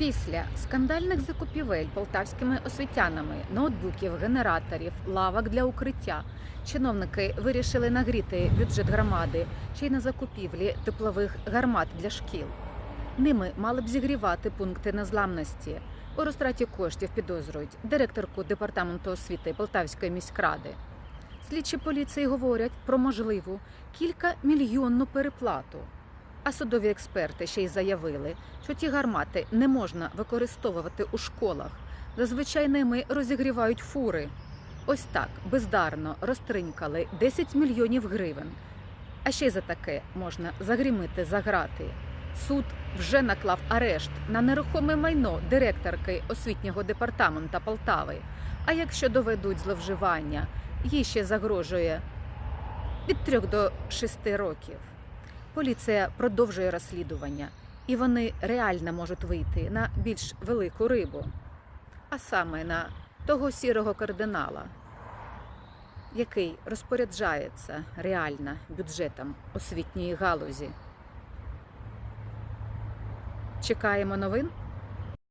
Після скандальних закупівель полтавськими освітянами, ноутбуків, генераторів, лавок для укриття, чиновники вирішили нагріти бюджет громади ще й на закупівлі теплових гармат для шкіл. Ними мали б зігрівати пункти незламності. У розтраті коштів підозрюють директорку департаменту освіти Полтавської міськради. Слідчі поліції говорять про можливу кількамільйонну переплату. А судові експерти ще й заявили, що ті гармати не можна використовувати у школах. Зазвичай ними розігрівають фури. Ось так бездарно розтринькали 10 мільйонів гривень. А ще й за таке можна загрімити за грати. Суд вже наклав арешт на нерухоме майно директорки освітнього департамента Полтави. А якщо доведуть зловживання, їй ще загрожує від трьох до шести років. Поліція продовжує розслідування, і вони реально можуть вийти на більш велику рибу, а саме на того сірого кардинала, який розпоряджається реально бюджетом освітньої галузі. Чекаємо новин.